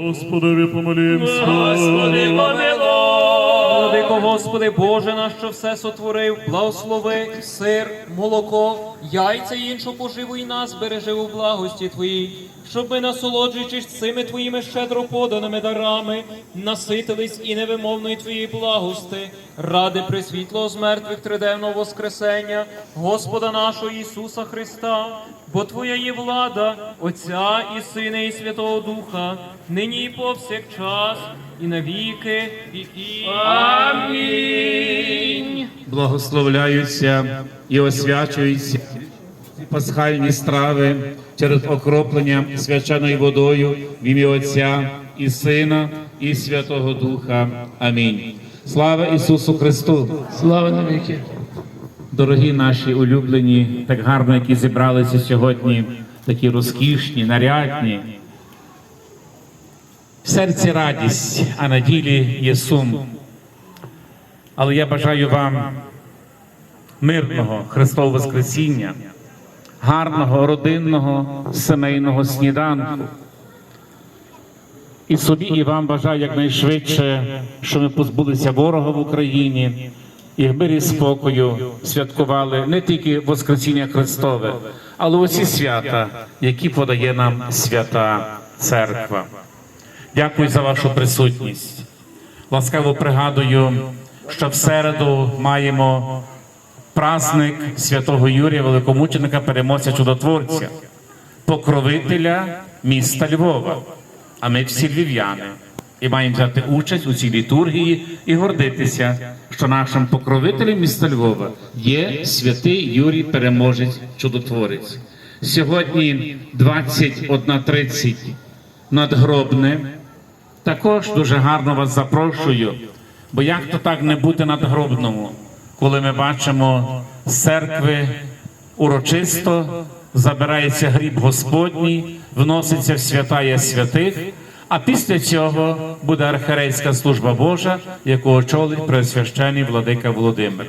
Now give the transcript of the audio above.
Господи, помолімся. Господи, помилуй. Владико Господи, Боже наш, що все сотворив, благослови сир, молоко, яйця і іншу поживу і нас бережи у благості Твоїй, щоб ми, насолоджуючись цими Твоїми щедро поданими дарами, наситились і невимовної Твоєї благости, ради присвітлого з мертвих триденного Воскресення, Господа нашого Ісуса Христа, бо Твоя є влада, Отця і Сина, і Святого Духа, нині і повсякчас, і на віки. Амінь. благословляються і освячуються пасхальні страви через окроплення свяченою водою в ім'я Отця і Сина і Святого Духа. Амінь. Слава Ісусу Христу! Слава навіки. Дорогі наші улюблені, так гарно, які зібралися сьогодні, такі розкішні, нарядні. В серці радість, а на ділі є сум. Але я бажаю вам мирного Христового Воскресіння, гарного родинного сімейного сніданку. І собі, і вам бажаю якнайшвидше, що ми позбулися ворога в Україні і в мирі спокою святкували не тільки Воскресіння Христове, але усі свята, які подає нам свята Церква. Дякую за вашу присутність. Ласкаво пригадую, що в середу маємо праздник святого Юрія Великомученика, переможця чудотворця, покровителя міста Львова. А ми всі львів'яни і маємо взяти участь у цій літургії і гордитися, що нашим покровителем міста Львова є святий Юрій Переможець Чудотворець. Сьогодні 21.30 надгробне. Також дуже гарно вас запрошую, бо як то так не бути надгробному, коли ми бачимо з церкви урочисто забирається гріб Господній, вноситься в святая святих, а після цього буде архерейська служба Божа, яку очолить Преосвящений владика Володимир.